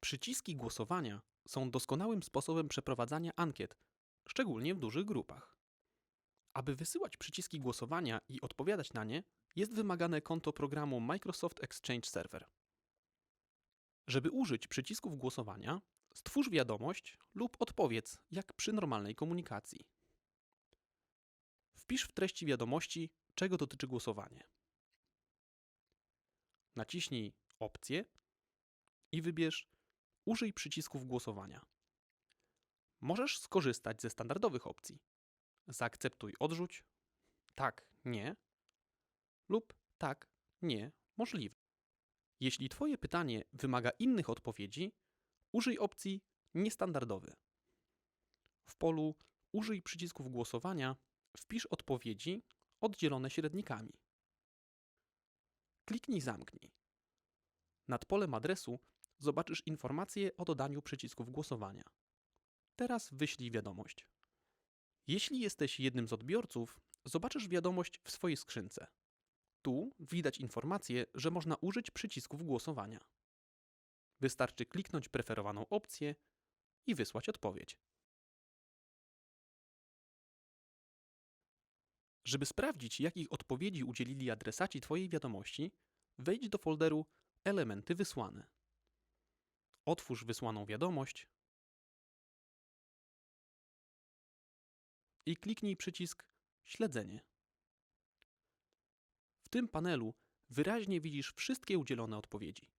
Przyciski głosowania są doskonałym sposobem przeprowadzania ankiet, szczególnie w dużych grupach. Aby wysyłać przyciski głosowania i odpowiadać na nie, jest wymagane konto programu Microsoft Exchange Server. Żeby użyć przycisków głosowania, stwórz wiadomość lub odpowiedz, jak przy normalnej komunikacji. Wpisz w treści wiadomości, czego dotyczy głosowanie. Naciśnij Opcję i wybierz Użyj przycisków głosowania. Możesz skorzystać ze standardowych opcji. Zaakceptuj odrzuć, tak, nie lub tak, nie, możliwe. Jeśli Twoje pytanie wymaga innych odpowiedzi, użyj opcji niestandardowy. W polu Użyj przycisków głosowania wpisz odpowiedzi oddzielone średnikami. Kliknij Zamknij. Nad polem adresu zobaczysz informację o dodaniu przycisków głosowania. Teraz wyślij wiadomość. Jeśli jesteś jednym z odbiorców, zobaczysz wiadomość w swojej skrzynce. Tu widać informację, że można użyć przycisków głosowania. Wystarczy kliknąć preferowaną opcję i wysłać odpowiedź. Żeby sprawdzić, jakich odpowiedzi udzielili adresaci Twojej wiadomości, wejdź do folderu Elementy wysłane. Otwórz wysłaną wiadomość i kliknij przycisk Śledzenie. W tym panelu wyraźnie widzisz wszystkie udzielone odpowiedzi.